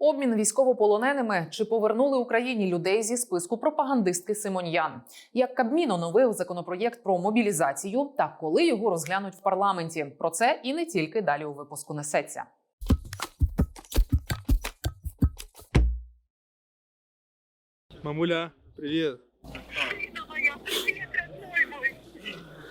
Обмін військовополоненими чи повернули Україні людей зі списку пропагандистки Симоньян? Як Кабмін оновив законопроєкт про мобілізацію та коли його розглянуть в парламенті? Про це і не тільки далі у випуску несеться. Мамуля, привет. Сына моя, привет, родной мой.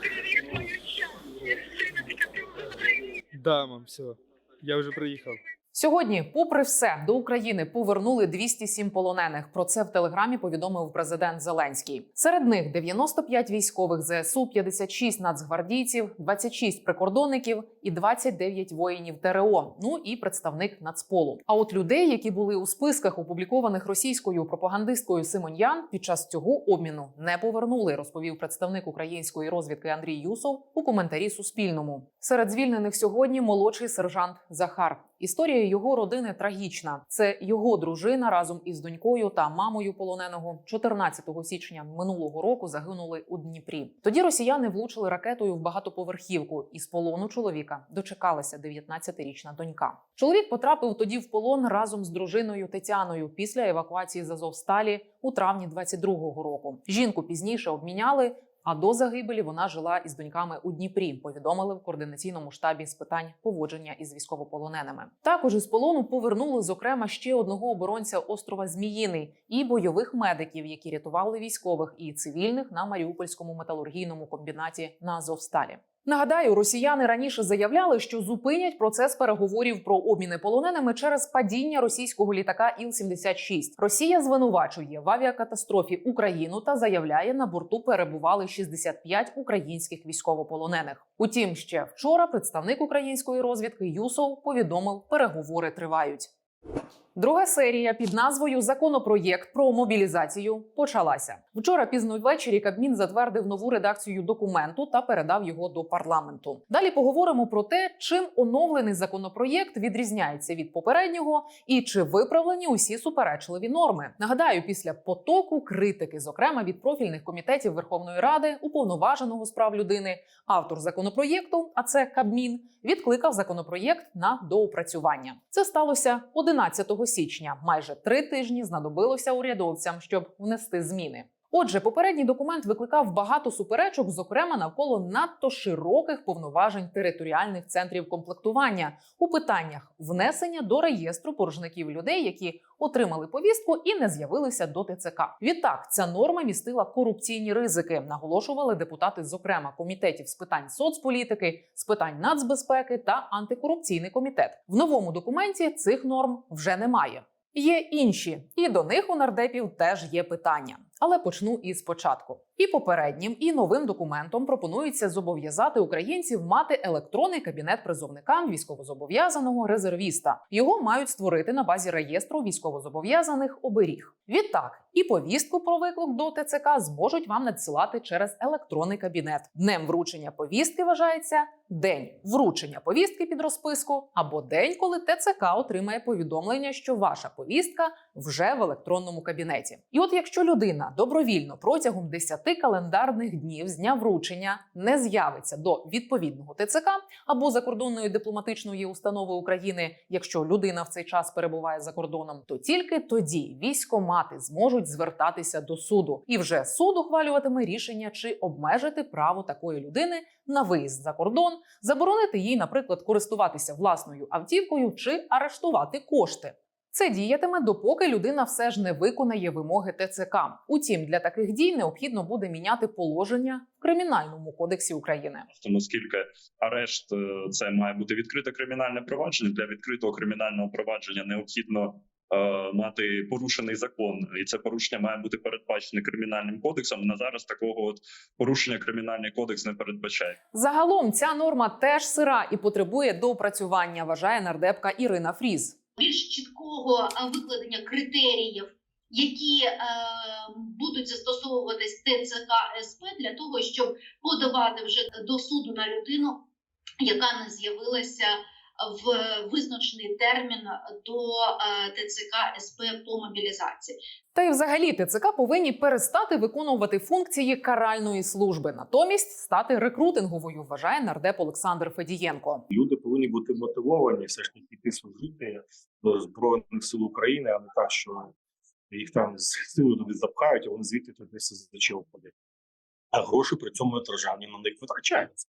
Привет, мое счастье. Сыночка, ты уже в Украине. Да, мам, все. Я уже приехал. Сьогодні, попри все, до України повернули 207 полонених. Про це в телеграмі повідомив президент Зеленський. Серед них 95 військових ЗСУ, 56 нацгвардійців, 26 прикордонників і 29 воїнів ТРО. Ну і представник Нацполу. А от людей, які були у списках, опублікованих російською пропагандисткою Симоньян, під час цього обміну не повернули, розповів представник української розвідки Андрій Юсов у коментарі Суспільному. Серед звільнених сьогодні молодший сержант Захар. Історія його родини трагічна. Це його дружина разом із донькою та мамою полоненого 14 січня минулого року загинули у Дніпрі. Тоді росіяни влучили ракетою в багатоповерхівку. Із полону чоловіка дочекалася 19-річна донька. Чоловік потрапив тоді в полон разом з дружиною Тетяною після евакуації з Азовсталі у травні 22-го року. Жінку пізніше обміняли. А до загибелі вона жила із доньками у Дніпрі. Повідомили в координаційному штабі з питань поводження із військовополоненими. Також із полону повернули зокрема ще одного оборонця острова Зміїний і бойових медиків, які рятували військових і цивільних на Маріупольському металургійному комбінаті на Азовсталі. Нагадаю, росіяни раніше заявляли, що зупинять процес переговорів про обміни полоненими через падіння російського літака Іл-76. Росія звинувачує в авіакатастрофі Україну та заявляє, на борту перебували 65 українських військовополонених. Утім, ще вчора представник української розвідки Юсов повідомив, переговори тривають. Друга серія під назвою Законопроєкт про мобілізацію почалася вчора. Пізно ввечері Кабмін затвердив нову редакцію документу та передав його до парламенту. Далі поговоримо про те, чим оновлений законопроєкт відрізняється від попереднього і чи виправлені усі суперечливі норми. Нагадаю, після потоку критики, зокрема від профільних комітетів Верховної Ради, уповноваженого з прав людини, автор законопроєкту, а це Кабмін, відкликав законопроєкт на доопрацювання. Це сталося 11 січня. Майже три тижні знадобилося урядовцям, щоб внести зміни. Отже, попередній документ викликав багато суперечок, зокрема навколо надто широких повноважень територіальних центрів комплектування у питаннях внесення до реєстру порожників людей, які отримали повістку і не з'явилися до ТЦК. Відтак ця норма містила корупційні ризики, наголошували депутати, зокрема комітетів з питань соцполітики, з питань нацбезпеки та антикорупційний комітет. В новому документі цих норм вже немає. Є інші, і до них у нардепів теж є питання. Але почну із початку. І попереднім, і новим документом пропонується зобов'язати українців мати електронний кабінет призовникам військовозобов'язаного резервіста. Його мають створити на базі реєстру військовозобов'язаних оберіг. Відтак і повістку про виклик до ТЦК зможуть вам надсилати через електронний кабінет. Днем вручення повістки вважається день вручення повістки під розписку або день, коли ТЦК отримає повідомлення, що ваша повістка вже в електронному кабінеті. І от якщо людина добровільно протягом 10 календарних днів з дня вручення не з'явиться до відповідного ТЦК або закордонної дипломатичної установи України, якщо людина в цей час перебуває за кордоном, то тільки тоді військомати зможуть звертатися до суду, і вже суд ухвалюватиме рішення, чи обмежити право такої людини на виїзд за кордон, заборонити їй, наприклад, користуватися власною автівкою чи арештувати кошти. Це діятиме, допоки людина все ж не виконає вимоги ТЦК. Утім, для таких дій необхідно буде міняти положення в кримінальному кодексі України. Тому оскільки арешт е, це має бути відкрите кримінальне провадження для відкритого кримінального провадження необхідно е, мати порушений закон, і це порушення має бути передбачене кримінальним кодексом. На зараз такого от порушення кримінальний кодекс не передбачає. Загалом ця норма теж сира і потребує доопрацювання, вважає нардепка Ірина Фріз. Більш чіткого е, викладення критеріїв, які е, будуть застосовуватись ТЦК СП для того, щоб подавати вже до суду на людину, яка не з'явилася в визначений термін до е, ТЦК СП по мобілізації. Та й взагалі ТЦК повинні перестати виконувати функції каральної служби, натомість стати рекрутинговою, вважає нардеп Олександр Федієнко. люди повинні повинні бути мотивовані все ж таки йти служити до Збройних сил України, а не так, що їх там з силою туди запхають, а вони звідти туди СЗЧ входять. А гроші при цьому державні на них витрачаються.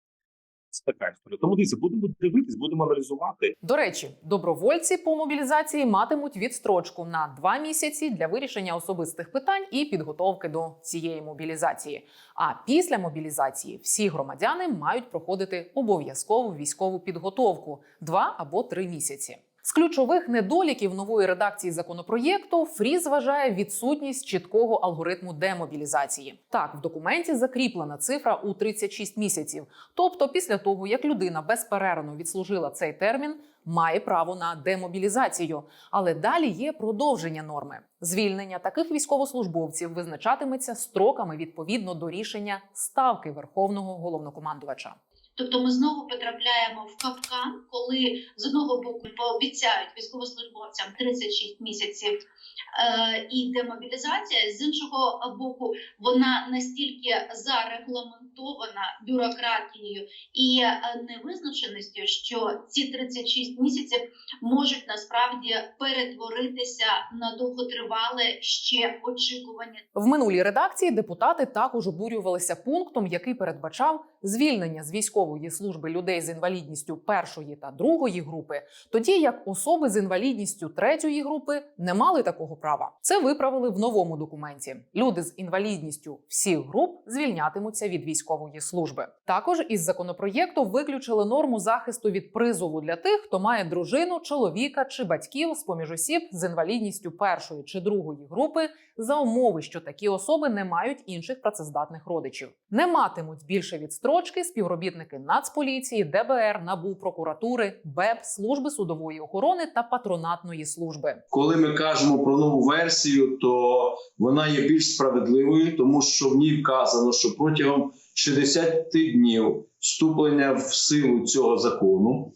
Це така історія. Тому дивіться, будемо дивитись, будемо аналізувати. До речі, добровольці по мобілізації матимуть відстрочку на два місяці для вирішення особистих питань і підготовки до цієї мобілізації. А після мобілізації всі громадяни мають проходити обов'язкову військову підготовку два або три місяці. З ключових недоліків нової редакції законопроєкту Фріз вважає відсутність чіткого алгоритму демобілізації. Так, в документі закріплена цифра у 36 місяців. Тобто, після того як людина безперервно відслужила цей термін, має право на демобілізацію. Але далі є продовження норми. Звільнення таких військовослужбовців визначатиметься строками відповідно до рішення ставки верховного головнокомандувача. Тобто ми знову потрапляємо в капкан, коли з одного боку пообіцяють військовослужбовцям 36 місяців е, і демобілізація, з іншого боку, вона настільки зарегламентована бюрократією і е, невизначеністю, що ці 36 місяців можуть насправді перетворитися на довготривале ще очікування. В минулій редакції депутати також обурювалися пунктом, який передбачав звільнення з військової служби людей з інвалідністю першої та другої групи, тоді як особи з інвалідністю третьої групи не мали такого права. Це виправили в новому документі. Люди з інвалідністю всіх груп звільнятимуться від військової служби. Також із законопроєкту виключили норму захисту від призову для тих, хто має дружину, чоловіка чи батьків з поміж осіб з інвалідністю першої чи другої групи за умови, що такі особи не мають інших працездатних родичів. Не матимуть більше відстрочки співробітники Нацполіції, ДБР, НАБУ, прокуратури, БЕП, служби судової охорони та патронатної служби. Коли ми кажемо про нову версію, то вона є більш справедливою, тому що в ній вказано, що протягом 60 днів вступлення в силу цього закону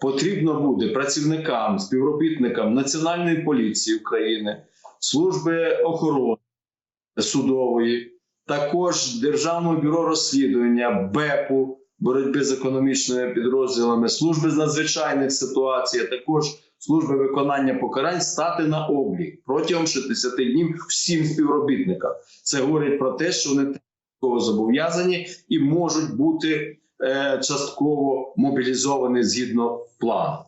потрібно буде працівникам, співробітникам Національної поліції України, служби охорони судової, також Державного бюро розслідування БЕПу, боротьби з економічними підрозділами, служби з надзвичайних ситуацій, а також служби виконання покарань стати на облік протягом 60 днів всім співробітникам. Це говорить про те, що вони зобов'язані і можуть бути е, частково мобілізовані згідно плану.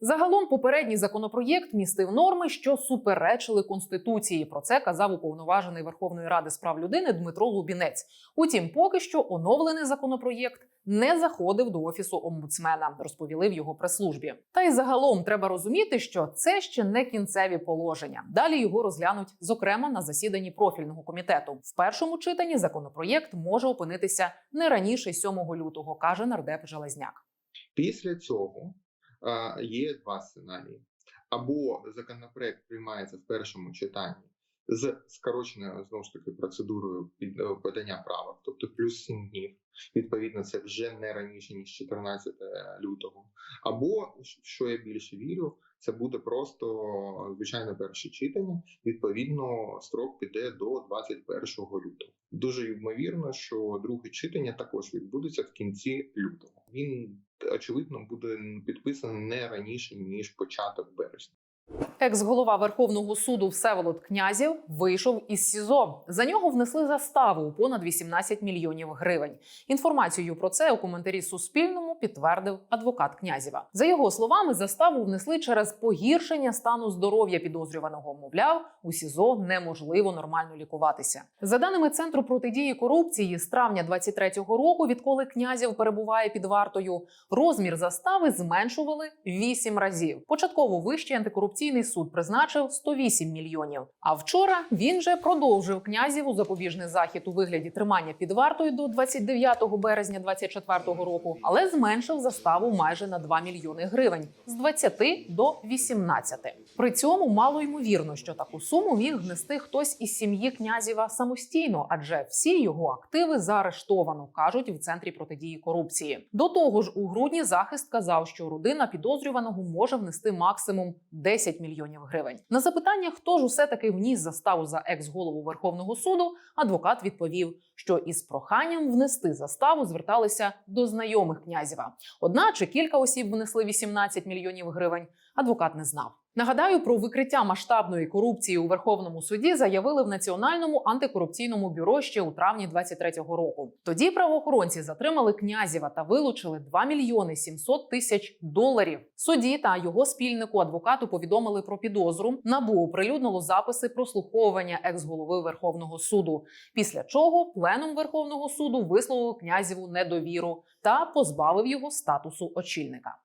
Загалом попередній законопроєкт містив норми, що суперечили конституції. Про це казав уповноважений Верховної Ради з прав людини Дмитро Лубінець. Утім, поки що оновлений законопроєкт не заходив до офісу омбудсмена, розповіли в його прес-службі. Та й загалом треба розуміти, що це ще не кінцеві положення. Далі його розглянуть зокрема на засіданні профільного комітету. В першому читанні законопроєкт може опинитися не раніше 7 лютого, каже нардеп Железняк. Після цього є два сценарії: або законопроект приймається в першому читанні з скороченою знову ж таки процедурою е, подання правок, тобто плюс 7 днів. Відповідно, це вже не раніше ніж 14 лютого. Або що я більше вірю, це буде просто звичайне перше читання. Відповідно, строк піде до 21 лютого. Дуже ймовірно, що друге читання також відбудеться в кінці лютого. Він очевидно буде підписаний не раніше ніж початок березня. Екс-голова Верховного суду Всеволод Князів вийшов із СІЗО. За нього внесли заставу у понад 18 мільйонів гривень. Інформацію про це у коментарі Суспільному підтвердив адвокат Князєва. За його словами, заставу внесли через погіршення стану здоров'я підозрюваного. Мовляв, у СІЗО неможливо нормально лікуватися. За даними центру протидії корупції, з травня 23-го року, відколи князів перебуває під вартою, розмір застави зменшували 8 разів. Початково вищий антикорупційний суд призначив 108 мільйонів. А вчора він же продовжив князіву запобіжний захід у вигляді тримання під вартою до 29 березня 24-го року, але зменшив заставу майже на 2 мільйони гривень з 20 до 18. При цьому мало ймовірно, що таку суму міг внести хтось із сім'ї князєва самостійно, адже всі його активи заарештовано, кажуть в центрі протидії корупції. До того ж, у грудні захист казав, що родина підозрюваного може внести максимум 10 10 мільйонів гривень. На запитання, хто ж усе таки вніс заставу за екс-голову Верховного суду, адвокат відповів, що із проханням внести заставу зверталися до знайомих князєва. Одначе кілька осіб внесли 18 мільйонів гривень. Адвокат не знав. Нагадаю, про викриття масштабної корупції у Верховному суді заявили в Національному антикорупційному бюро ще у травні 23-го року. Тоді правоохоронці затримали князєва та вилучили 2 мільйони 700 тисяч доларів. Судді та його спільнику адвокату повідомили про підозру. Набу оприлюднило записи прослуховування екс-голови Верховного суду. Після чого пленум Верховного суду висловив князєву недовіру та позбавив його статусу очільника.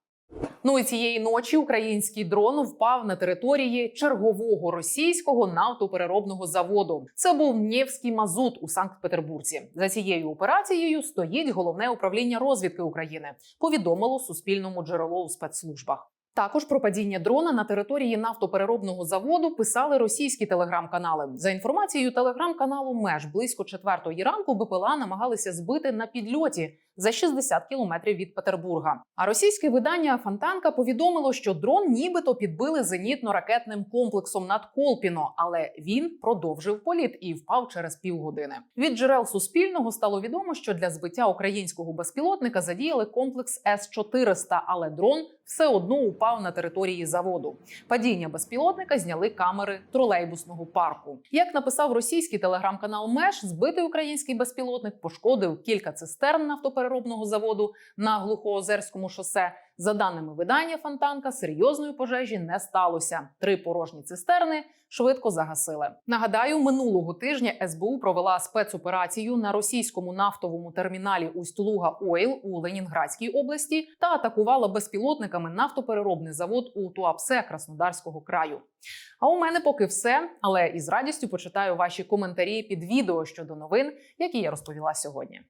Ну і цієї ночі український дрон впав на території чергового російського нафтопереробного заводу. Це був Нєвський мазут у Санкт-Петербурзі. За цією операцією стоїть головне управління розвідки України. Повідомило суспільному джерело у спецслужбах. Також про падіння дрона на території нафтопереробного заводу писали російські телеграм-канали. За інформацією телеграм-каналу Меж близько четвертої ранку БПЛА намагалися збити на підльоті за 60 кілометрів від Петербурга. А російське видання Фонтанка повідомило, що дрон нібито підбили зенітно-ракетним комплексом над Колпіно, але він продовжив політ і впав через півгодини. Від джерел Суспільного стало відомо, що для збиття українського безпілотника задіяли комплекс С 400 але дрон все одно упав на території заводу. Падіння безпілотника зняли камери тролейбусного парку. Як написав російський телеграм-канал Меш, збитий український безпілотник пошкодив кілька цистерн нафтопереробного заводу на глухоозерському шосе. За даними видання Фонтанка, серйозної пожежі не сталося. Три порожні цистерни швидко загасили. Нагадаю, минулого тижня СБУ провела спецоперацію на російському нафтовому терміналі Усть-Луга Ойл у Ленінградській області та атакувала безпілотниками нафтопереробний завод у Туапсе Краснодарського краю. А у мене поки все, але із радістю почитаю ваші коментарі під відео щодо новин, які я розповіла сьогодні.